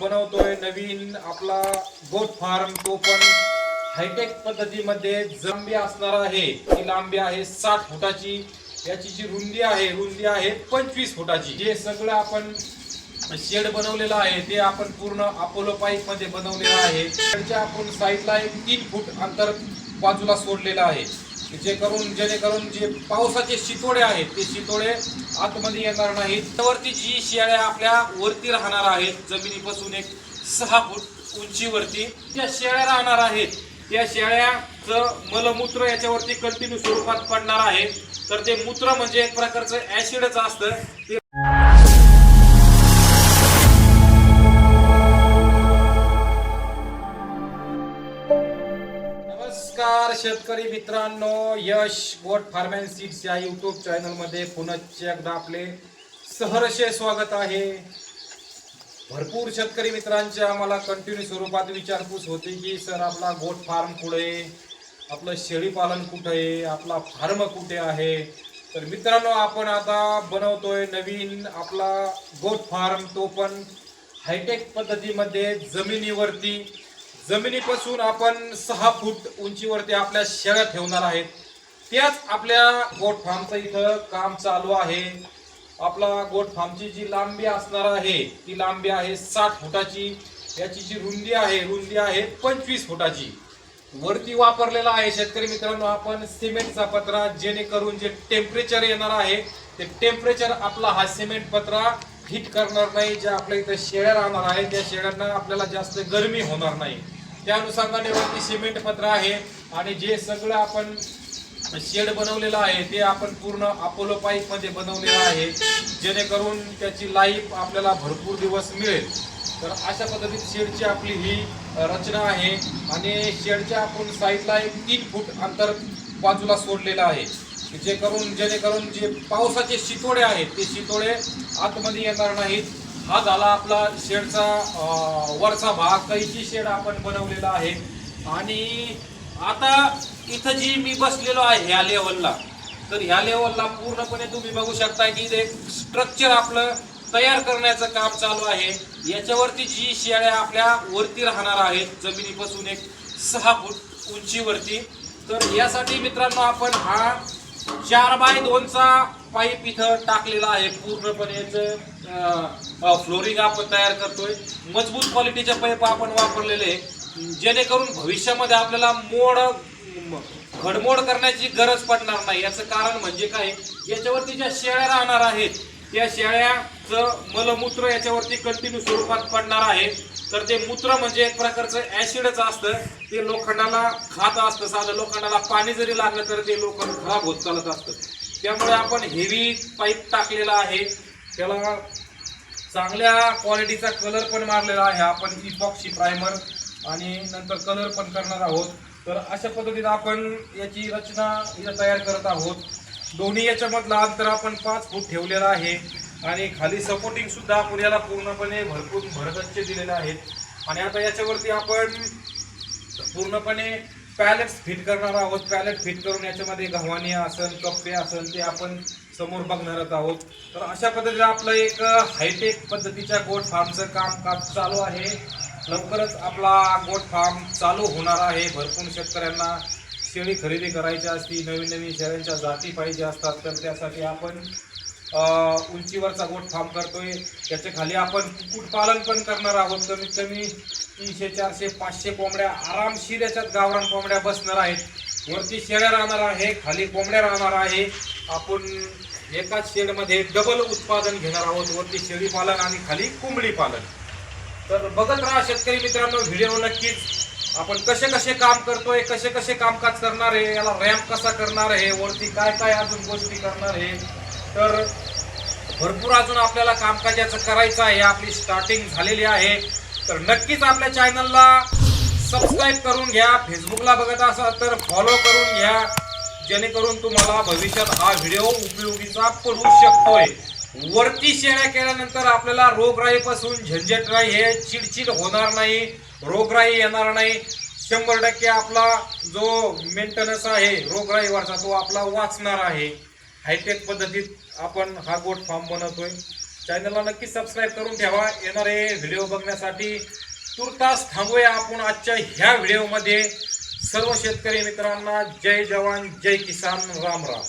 बनवतोय नवीन आपला goat farm. तो पण हायटेक पद्धतीमध्ये जंबी असणार आहे. ती लांबी आहे साठ फुटाची. याची जी रुंदी आहे रुंदी आहे पंचवीस फुटाची. जे सगळं आपण शेड बनवलेलं आहे. ते आपण पूर्ण अपोलो पाईपमध्ये बनवलेलं आहे. शेडच्या आपण साईडला एक तीन फूट अंतर बाजूला सोडलेलं आहे. जे करून जेणेकरून जे पावसाचे शितोडे आहेत ते शितोडे आतमध्ये येणार नाहीत. त्यावरती जी शेळ्या आपल्या वरती राहणार आहेत जमिनीपासून एक सहा फूट उंचीवरती त्या शेळ्या राहणार आहेत. त्या शेळ्याचं मलमूत्र याच्यावरती कंटिन्यू स्वरूपात पडणार आहे. तर ते मूत्र म्हणजे एक प्रकारचं ऍसिडच असतं. ते नमस्कार शेतकरी मित्रांनो. Yash goat farm and seeds या यूट्यूब चॅनलमध्ये पुनश्च एकदा आपले सहर्षे स्वागत आहे. भरपूर शेतकरी मित्रांचे आम्हाला कंटिन्यू स्वरूपात विचारपूस होते की सर आपला गोट फार्म कुठे? आहे आपलं शेळी पालन कुठे आहे? आपला फार्म कुठे आहे? तर मित्रांनो आपण आता बनवतोय नवीन आपला गोट फार्म. तो पण हायटेक पद्धतीमध्ये जमिनीवरती जमिनीपासून आपण सहा फूट उंचीवरती आपल्या शेळ्या ठेवणार आहेत. त्याच आपल्या गोट फार्मचं इथं काम चालू आहे. आपला गोट फार्मची जी लांबी असणार आहे ती लांबी आहे साठ फुटाची. याची जी रुंदी आहे रुंदी आहे पंचवीस फुटाची. वरती वापरलेला आहे शेतकरी मित्रांनो आपण सिमेंटचा पत्रा जेणेकरून जे टेम्परेचर येणार आहे ते टेम्परेचर आपला हा सिमेंट पत्रा हिट करणार नाही. ज्या आपल्या इथं शेळ्या राहणार आहे त्या शेळ्यांना आपल्याला जास्त गरमी होणार नाही. त्या अनुषंगाने वरती सिमेंट पत्र आहे आणि जे सगळं आपण शेड बनवलेलं आहे ते आपण पूर्ण अपोलो पाईपमध्ये बनवलेलं आहे. जेणेकरून त्याची लाईफ आपल्याला भरपूर दिवस मिळेल. तर अशा पद्धतीत शेडची आपली ही रचना आहे आणि शेडच्या आपण साईडला एक तीन फूट अंतर बाजूला सोडलेलं आहे. जे करून जेणेकरून जे पावसाचे शितोडे आहेत ते शितोडे आतमध्ये येणार नाहीत. हा झाला आपला शेडचा वरचा भाग. कैची शेड आपण बनवलेला आहे. आणि आता इथं जी मी बसलेलो आहे ह्या लेवलला तर ह्या लेवलला पूर्णपणे तुम्ही बघू शकता की एक स्ट्रक्चर आपलं तयार करण्याचं काम चालू आहे. याच्यावरती जी शेळ्या आपल्या वरती राहणार आहेत जमिनीपासून एक सहा फूट उंचीवरती. तर यासाठी मित्रांनो आपण हा चार बाय दोनचा पाईप इथं टाकलेला आहे. पूर्णपणे याचं फ्लोरिंग आपण तयार करतोय. मजबूत क्वालिटीचे पाईप आपण वापरलेले आहे. जेणेकरून भविष्यामध्ये आपल्याला मोड घडमोड करण्याची गरज पडणार नाही. याचं कारण म्हणजे काय? याच्यावरती ज्या शेळ्या राहणार आहेत त्या शेळ्याचं मलमूत्र याच्यावरती कंटिन्यू स्वरूपात पडणार आहे. तर ते मूत्र म्हणजे एक प्रकारचं ऍसिडच असतं. ते लोखंडाला खात असतं. साधं लोखंडाला पाणी जरी लागलं तर ते लोखंड खराब होत चालत असतं. त्यामुळे आपण हेवी पाईप टाकलेला आहे. त्याला चांगल्या क्वालिटीचा कलर पण मारलेला आहे. आपण इपॉक्सी प्रायमर आणि नंतर कलर पण करणार आहोत. तर अशा पद्धतीने आपण याची रचना या तयार करत आहोत. दोन्ही याच्यामधलं अंतर आपण पाच फूट ठेवलेलं आहे. आणि खाली सपोर्टिंग सुद्धा आपण याला पूर्णपणे भरपूर भरगच्चे दिलेले आहेत आणि आता याच्यावरती आपण पूर्णपणे पॅलेट्स फिट करणार आहोत. पॅलेट फिट करून याच्यामध्ये गव्हाणी असेल कप्पे असेल ते आपण समोर बघणारच आहोत. तर अशा पद्धतीने आपलं एक हायटेक पद्धतीच्या गोट फार्मचं काम काम चालू आहे. लवकरच आपला गोट फार्म चालू होणार आहे. भरपूर शेतकऱ्यांना शेळी खरेदी करायची असती नवीन नवीन शेळ्यांच्या जाती पाहिजे असतात तर त्यासाठी आपण उंचीवरचा गोट फार्म करतोय. त्याच्याखाली आपण कुक्कुटपालन पण करणार आहोत. कमीत कमी तीनशे चारशे पाचशे कोंबड्या आरामशीर याच्यात गावरान कोंबड्या बसणार आहेत. वरती शेळ्या राहणार आहे खाली कोंबड्या राहणार आहे. आपण एकाच शेडमध्ये डबल उत्पादन घेणार आहोत. वरती शेळी पालन आणि खाली कोंबडी पालन. तर बघत राहा शेतकरी मित्रांनो व्हिडिओ नक्कीच आपण कसे कसे काम करतोय कसे कसे कामकाज करणार आहे याला रॅम्प कसा करणार आहे वरती काय काय अजून गोष्टी करणार आहे. तर भरपूर अजून आपल्याला कामकाजाचं करायचं आहे. आपली स्टार्टिंग झालेली आहे. तर नक्कीच आपल्या चॅनलला सबस्क्राईब करून घ्या फेसबुकला बघत असाल तर फॉलो करून घ्या. जेणेकरून तुम्हाला भविष्यात हा व्हिडिओ उपयोगीचा पडू शकतोय. वरती शेळ्या केल्यानंतर आपल्याला रोगराईपासून झंझट नाही हे चिडचिड होणार नाही रोगराई येणार नाही. शंभर टक्के आपला जो मेंटेनन्स आहे रोगराईवरचा तो आपला वाचणार आहे. हायटेक पद्धतीत आपण हा गोट फॉर्म बनवतोय. चॅनलला नक्की सबस्क्राईब करून ठेवा. येणारे व्हिडिओ बघण्यासाठी तुर्तास थांबूया आपण आजच्या ह्या व्हिडिओमध्ये. सर्व शेतकरी मित्रांना जय जवान जय किसान राम राम.